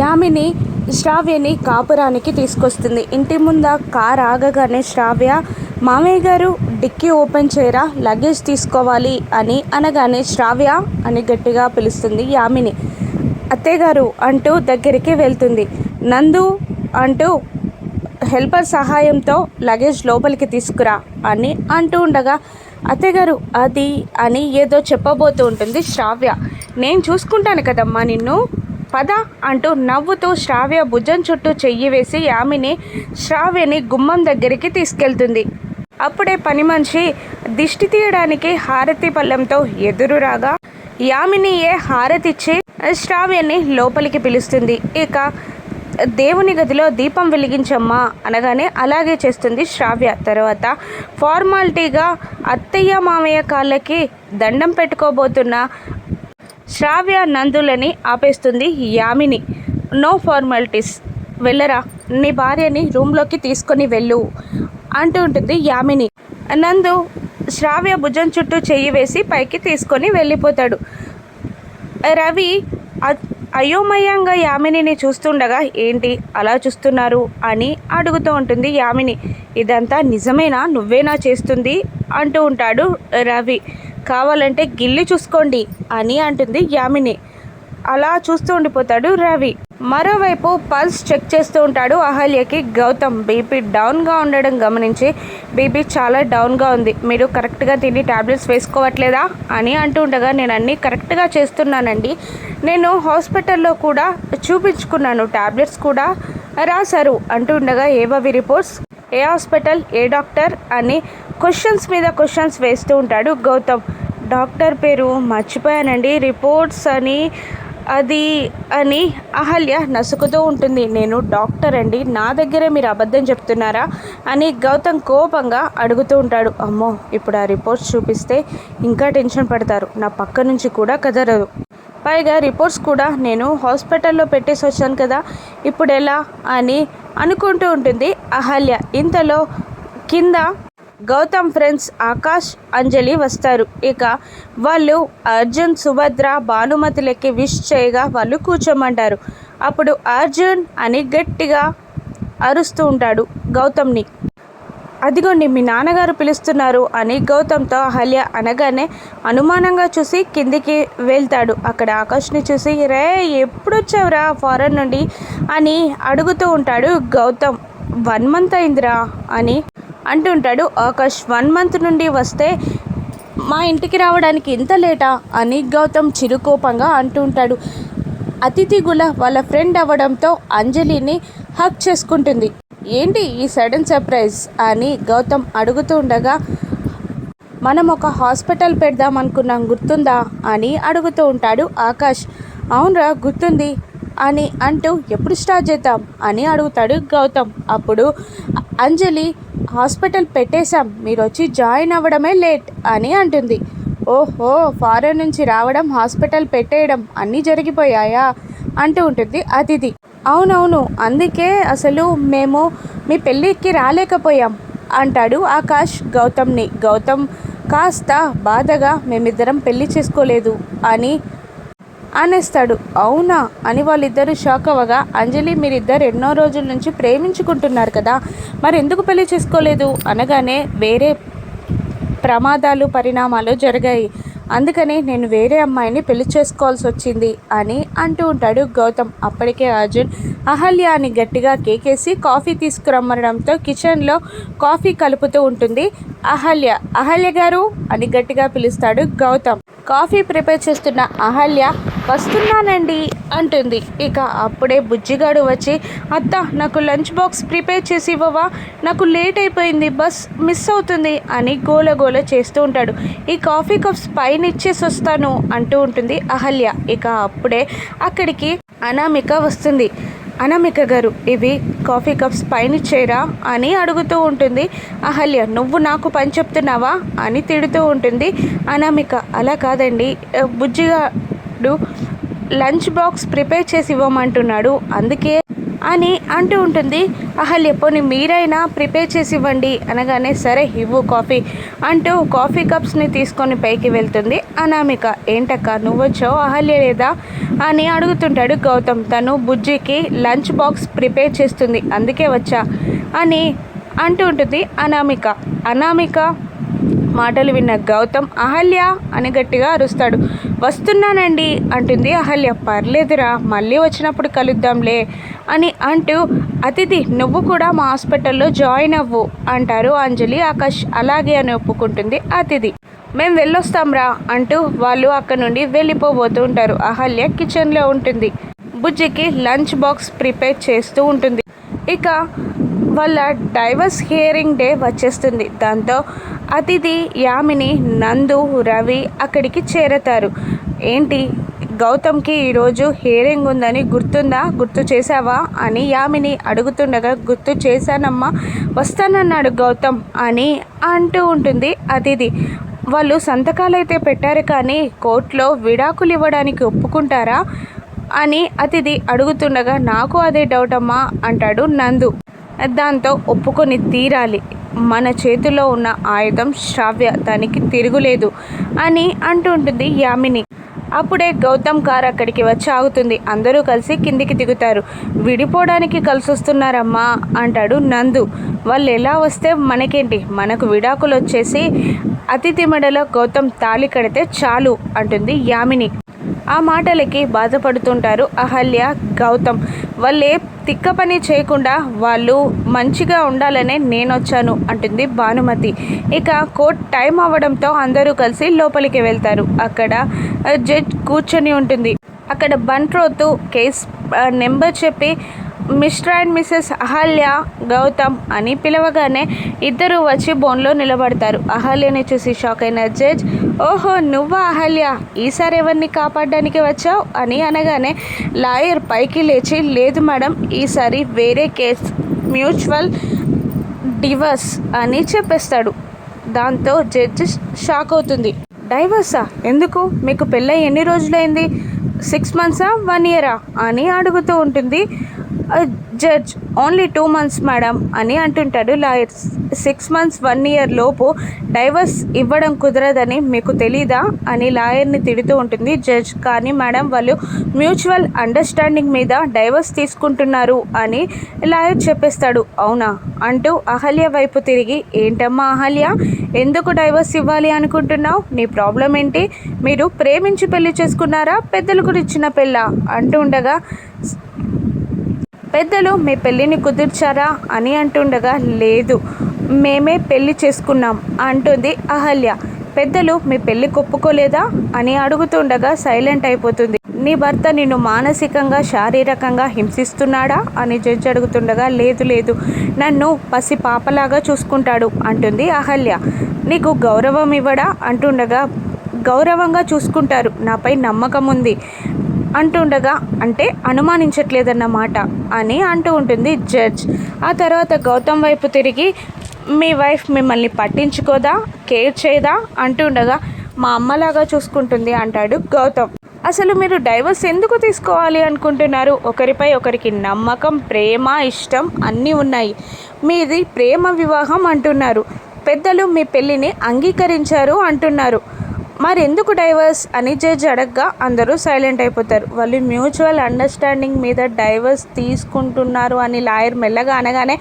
యామిని శ్రావ్యని కాపురానికి తీసుకొస్తుంది. ఇంటి ముంద కార్ ఆగగానే శ్రావ్య మామయ్య గారు డిక్కీ ఓపెన్ చేయరా లగేజ్ తీసుకోవాలి అని అనగానే శ్రావ్య అని గట్టిగా పిలుస్తుంది యామిని. అత్తయ్యగారు అంటూ దగ్గరికి వెళ్తుంది. నందు అంటూ హెల్పర్ సహాయంతో లగేజ్ లోపలికి తీసుకురా అని అంటూ ఉండగా అత్తగారు అది అని ఏదో చెప్పబోతూ ఉంటుంది శ్రావ్య. నేను చూసుకుంటాను కదమ్మా నిన్ను. పద అంటూ నవ్వుతూ శ్రావ్య భుజం చుట్టూ చెయ్యి వేసి యామిని శ్రావ్యని గుమ్మం దగ్గరికి తీసుకెళ్తుంది. అప్పుడే పని మనిషి దిష్టి తీయడానికి హారతి పళ్ళెంతో ఎదురు రాగా యామిని ఏ హారతిచ్చి శ్రావ్యని లోపలికి పిలుస్తుంది. ఇక దేవుని గదిలో దీపం వెలిగించమ్మా అనగానే అలాగే చేస్తుంది శ్రావ్య. తర్వాత ఫార్మాలిటీగా అత్తయ్య మామయ్య కాళ్ళకి దండం పెట్టుకోబోతున్న శ్రావ్య నందులని ఆపేస్తుంది యామిని. No formalities. వెళ్ళరా. నీ భార్యని రూమ్లోకి తీసుకొని వెళ్ళు అంటూ ఉంటుంది యామిని. నందు శ్రావ్య భుజం చుట్టూ చెయ్యి వేసి పైకి తీసుకొని వెళ్ళిపోతాడు. రవి అయోమయంగా యామినిని చూస్తుండగా ఏంటి? అలా చూస్తున్నారు? అని అడుగుతూ ఉంటుంది యామిని. ఇదంతా నిజమేనా? నువ్వేనా చేస్తుంది? అంటూ ఉంటాడు రవి. కావాలంటే గిల్లి చూసుకోండి అని అంటుంది యామిని. అలా చూస్తూ ఉండిపోతాడు రవి. మరోవైపు పల్స్ చెక్ చేస్తూ ఉంటాడు అహల్యకి. గౌతమ్ బీపీ డౌన్గా ఉండడం గమనించి బీపీ చాలా డౌన్గా ఉంది. మీరు కరెక్ట్గా తిని టాబ్లెట్స్ వేసుకోవట్లేదా? అని అంటూ ఉండగా నేను అన్నీ కరెక్ట్గా చేస్తున్నానండి. నేను హాస్పిటల్లో కూడా చూపించుకున్నాను. టాబ్లెట్స్ కూడా రాశారు అంటూ ఉండగా ఏవవి రిపోర్ట్స్. ఏ హాస్పిటల్? ఏ డాక్టర్? అని క్వశ్చన్స్ మీద క్వశ్చన్స్ వేస్తూ ఉంటాడు గౌతమ్. డాక్టర్ పేరు మర్చిపోయానండి. రిపోర్ట్స్ అని అది అని అహల్య నసుకుతూ ఉంటుంది. నేను డాక్టర్ అండి. నా దగ్గరే మీరు అబద్ధం చెప్తున్నారా అని గౌతమ్ కోపంగా అడుగుతూ ఉంటాడు. అమ్మో ఇప్పుడు ఆ రిపోర్ట్స్ చూపిస్తే ఇంకా టెన్షన్ పడతారు. నా పక్క నుంచి కూడా కదరదు. పైగా రిపోర్ట్స్ కూడా నేను హాస్పిటల్లో పెట్టేసి వచ్చాను కదా ఇప్పుడు ఎలా అని అనుకుంటూ ఉంటుంది అహల్య. ఇంతలో కింద గౌతమ్ ఫ్రెండ్స్ ఆకాష్ అంజలి వస్తారు. ఇక వాళ్ళు అర్జున్ సుభద్ర భానుమతులకి విష్ చేయగా వాళ్ళు కూర్చోమంటారు. అప్పుడు అర్జున్ అని గట్టిగా అరుస్తూ ఉంటాడు గౌతమ్ని. అదిగోండి మీ నాన్నగారు పిలుస్తున్నారు అని గౌతమ్తో అహల్య అనగానే అనుమానంగా చూసి కిందికి వెళ్తాడు. అక్కడ ఆకాష్ని చూసి రే ఎప్పుడు వచ్చావురా ఫారెన్ నుండి? అని అడుగుతూ ఉంటాడు గౌతమ్. వన్ మంత్ అయిందిరా అని అంటుంటాడు ఆకాష్ వన్ మంత్ నుండి వస్తే మా ఇంటికి రావడానికి ఇంత లేటా? అని గౌతమ్ చిరుకోపంగా అంటూ ఉంటాడు అతిథి గుల వాళ్ళ ఫ్రెండ్ అవ్వడంతో అంజలిని హక్ చేసుకుంటుంది. ఏంటి ఈ సడన్ సర్ప్రైజ్ అని గౌతమ్ అడుగుతూ ఉండగా మనం ఒక హాస్పిటల్ పెడదాం అనుకున్నాం గుర్తుందా? అని అడుగుతూ ఉంటాడు ఆకాష్. అవునరా గుర్తుంది అని అంటూ ఎప్పుడు స్టార్ట్ చేద్దాం? అని అడుగుతాడు గౌతమ్. అప్పుడు అంజలి హాస్పిటల్ పెట్టేశాం. మీరు వచ్చి జాయిన్ అవ్వడమే లేట్ అని అంటుంది. ఓహో ఫారెన్ నుంచి రావడం హాస్పిటల్ పెట్టేయడం అన్నీ జరిగిపోయాయా? అంటూ ఉంటుంది అతిథి. అవునవును అందుకే అసలు మేము మీ పెళ్ళికి రాలేకపోయాం అంటాడు ఆకాష్ గౌతమ్ని. గౌతమ్ కాస్త బాధగా మేమిద్దరం పెళ్ళి చేసుకోలేదు అని అనేస్తాడు అవునా? అని వాళ్ళిద్దరూ షాక్ అవ్వగా అంజలి మీరిద్దరు ఎన్నో రోజుల నుంచి ప్రేమించుకుంటున్నారు కదా మరి ఎందుకు పెళ్ళి చేసుకోలేదు? అనగానే వేరే ప్రమాదాలు పరిణామాలు జరిగాయి. అందుకని నేను వేరే అమ్మాయిని పెళ్ళి చేసుకోవాల్సి వచ్చింది అని అంటూ ఉంటాడు గౌతమ్. అప్పటికే అర్జున్ అహల్య అని గట్టిగా కేకేసి కాఫీ తీసుకురమ్మడంతో కిచెన్లో కాఫీ కలుపుతూ ఉంటుంది అహల్య. అహల్య గారు అని గట్టిగా పిలుస్తాడు గౌతమ్. కాఫీ ప్రిపేర్ చేస్తున్న అహల్య వస్తున్నానండి అంటుంది. ఇక అప్పుడే బుజ్జిగాడు వచ్చి అత్త నాకు లంచ్ బాక్స్ ప్రిపేర్ చేసి ఇవ్వవా? నాకు లేట్ అయిపోయింది బస్ మిస్ అవుతుంది అని గోల గోల చేస్తూ ఉంటాడు. ఈ కాఫీ కప్స్ పైన ఇచ్చేసి వస్తాను అంటూ ఉంటుంది అహల్య. ఇక అప్పుడే అక్కడికి అనామిక వస్తుంది. అనామిక గారు ఇవి కాఫీ కప్స్ పైన ఇచ్చేరా అని అడుగుతూ ఉంటుంది. అహల్య నువ్వు నాకు పని చెప్తున్నావా అని తిడుతూ ఉంటుంది. అనామిక అలా కాదండి. బుజ్జిగాడు లంచ్ బాక్స్ ప్రిపేర్ చేసి ఇవ్వమంటున్నాడు. అందుకే అని అంటూ ఉంటుంది. అహల్య పోనీ మీరైనా ప్రిపేర్ చేసి ఇవ్వండి అనగానే సరే ఇవ్వు కాఫీ. అంటూ కాఫీ కప్స్ని తీసుకొని పైకి వెళ్తుంది అనామిక. ఏంటక్క నువ్వు వచ్చావు? అహల్య లేదా? అని అడుగుతుంటాడు గౌతమ్. తను బుజ్జికి లంచ్ బాక్స్ ప్రిపేర్ చేస్తుంది అందుకే వచ్చా అని అంటూ ఉంటుంది అనామిక. అనామిక మాటలు విన్న గౌతమ్ అహల్య అని గట్టిగా అరుస్తాడు. వస్తున్నానండి అంటుంది అహల్య. పర్లేదురా మళ్ళీ వచ్చినప్పుడు కలుద్దాంలే అని అంటూ అతిథి నువ్వు కూడా మా హాస్పిటల్లో జాయిన్ అవ్వు అంటారు అంజలి ఆకాష్. అలాగే అని ఒప్పుకుంటుంది అతిథి. మేము వెళ్ళొస్తాంరా అంటూ వాళ్ళు అక్కడ నుండి వెళ్ళిపోబోతూ ఉంటారు. అహల్య కిచెన్లో ఉంటుంది. బుజ్జికి లంచ్ బాక్స్ ప్రిపేర్ చేస్తూ ఉంటుంది. ఇక వాళ్ళ డైవర్స్ హియరింగ్ డే వచ్చేస్తుంది. దాంతో అతిథి యామిని నందు రవి అక్కడికి చేరతారు. ఏంటి? గౌతమ్కి ఈరోజు హియరింగ్ ఉందని గుర్తుందా? గుర్తు చేసావా అని యామిని అడుగుతుండగా గుర్తు చేశానమ్మా వస్తానన్నాడు గౌతమ్ అని అంటూ ఉంటుంది అతిథి. వాళ్ళు సంతకాలైతే పెట్టారు కానీ కోర్టులో విడాకులు ఇవ్వడానికి ఒప్పుకుంటారా? అని అతిథి అడుగుతుండగా నాకు అదే డౌట్ అమ్మా అంటాడు నందు. దాంతో ఒప్పుకొని తీరాలి. మన చేతిలో ఉన్న ఆయుధం శ్రావ్య దానికి తిరుగులేదు అని అంటుంటుంది యామిని. అప్పుడే గౌతమ్ కార్ అక్కడికి వచ్చి ఆగుతుంది. అందరూ కలిసి కిందికి దిగుతారు. విడిపోవడానికి కలిసి వస్తున్నారమ్మా అంటాడు నందు. వాళ్ళు ఎలా వస్తే మనకేంటి? మనకు విడాకులు వచ్చేసి అతిథి మెడలో గౌతమ్ తాళి కడితే చాలు అంటుంది యామిని. ఆ మాటలకి బాధపడుతుంటారు అహల్య గౌతమ్. వాళ్ళే తిక్క పని చేయకుండా వాళ్ళు మంచిగా ఉండాలనే నేను వచ్చాను అంటుంది భానుమతి. ఇక కోర్ట్ టైం అవ్వడంతో అందరూ కలిసి లోపలికి వెళ్తారు. అక్కడ జడ్జ్ కూర్చొని ఉంటుంది. అక్కడ బంట్రోతు కేస్ నెంబర్ చెప్పి mister and missus Ahalya Gautam అని పిలవగానే ఇద్దరు వచ్చి బోన్లో నిలబడతారు. అహల్యని చూసి షాక్ అయిన జడ్జ్ ఓహో నువ్వా అహల్య? ఈసారి ఎవరిని కాపాడడానికి వచ్చావు? అని అనగానే లాయర్ పైకి లేచి లేదు మేడం ఈసారి వేరే కేస్ మ్యూచువల్ డివర్స్ అని చెప్పేస్తాడు. దాంతో జడ్జి షాక్ అవుతుంది. డైవర్సా? ఎందుకు? మీకు పెళ్ళై ఎన్ని రోజులైంది? సిక్స్ మంత్సా? వన్ ఇయరా? అని అడుగుతూ ఉంటుంది. Judge only two months madam అని అంటుంటాడు lawyer. Six months one year లోపు డైవర్స్ ఇవ్వడం కుదరదని మీకు తెలీదా? అని లాయర్ని తిడుతూ ఉంటుంది జడ్జ్. కానీ మేడం వాళ్ళు మ్యూచువల్ అండర్స్టాండింగ్ మీద డైవర్స్ తీసుకుంటున్నారు అని లాయర్ చెప్పేస్తాడు. అవునా? అంటూ అహల్య వైపు తిరిగి ఏంటమ్మా అహల్య? ఎందుకు డైవర్స్ ఇవ్వాలి అనుకుంటున్నావు? నీ ప్రాబ్లం ఏంటి? మీరు ప్రేమించి పెళ్ళి చేసుకున్నారా? పెద్దల గురించిన పెళ్ళ? అంటూ ఉండగా పెద్దలు మీ పెళ్ళిని కుదిర్చారా? అని అంటుండగా లేదు మేమే పెళ్ళి చేసుకున్నాం అంటుంది అహల్య. పెద్దలు మీ పెళ్ళి కొప్పుకోలేదా? అని అడుగుతుండగా సైలెంట్ అయిపోతుంది. నీ భర్త నిన్ను మానసికంగా శారీరకంగా హింసిస్తున్నాడా? అని జడ్జి అడుగుతుండగా లేదు లేదు నన్ను పసి పాపలాగా చూసుకుంటాడు అంటుంది అహల్య. నీకు గౌరవం ఇవ్వడా? అంటుండగా గౌరవంగా చూసుకుంటారు నాపై నమ్మకం ఉంది అంటుండగా అంటే అనుమానించట్లేదన్నమాట అని అంటూ ఉంటుంది జడ్జ్. ఆ తర్వాత గౌతమ్ వైపు తిరిగి మీ వైఫ్ మిమ్మల్ని పట్టించుకోదా? కేర్ చేయదా? అంటుండగా మా అమ్మలాగా చూసుకుంటుంది అంటాడు గౌతమ్. అసలు మీరు డైవర్స్ ఎందుకు తీసుకోవాలి అనుకుంటున్నారు? ఒకరిపై ఒకరికి నమ్మకం ప్రేమ ఇష్టం అన్నీ ఉన్నాయి. మీది ప్రేమ వివాహం అంటున్నారు. పెద్దలు మీ పెళ్ళిని అంగీకరించారు అంటున్నారు. మరెందుకు డైవర్స్ అని జడ్జ్ అడగ్గా అందరూ సైలెంట్ అయిపోతారు. వాళ్ళు మ్యూచువల్ అండర్స్టాండింగ్ మీద డైవర్స్ తీసుకుంటున్నారు అని లాయర్ మెల్లగా అనగానే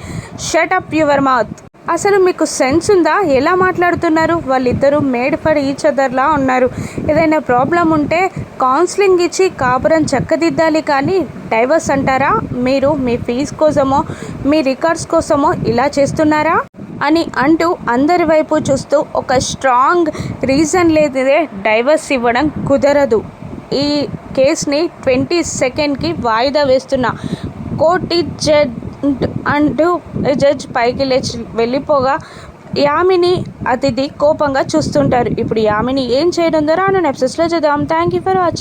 షట్ అప్ యువర్ మౌత్. అసలు మీకు సెన్స్ ఉందా? ఎలా మాట్లాడుతున్నారు? వాళ్ళిద్దరూ మేడ్ ఫర్ ఈచ్ అదర్లా ఉన్నారు. ఏదైనా ప్రాబ్లం ఉంటే కౌన్సిలింగ్ ఇచ్చి కాపురం చక్కదిద్దాలి కానీ డైవర్స్ అంటారా? మీరు మీ ఫీజు కోసమో మీ రికార్డ్స్ కోసమో ఇలా చేస్తున్నారా? అని అంటూ అందరి వైపు చూస్తూ ఒక స్ట్రాంగ్ రీజన్ లేదే డైవర్స్ ఇవ్వడం కుదరదు. ఈ కేసుని ట్వంటీ సెకండ్కి వాయిదా వేస్తున్నా కోర్టు జడ్జ్ అంటూ జడ్జ్ పైకి లేచి వెళ్ళిపోగా యామిని అతిథి కోపంగా చూస్తుంటారు. ఇప్పుడు యామిని ఏం చేయడం ద్వారా నేను ఎపిసోడ్స్లో చూద్దాం. Thank you for watching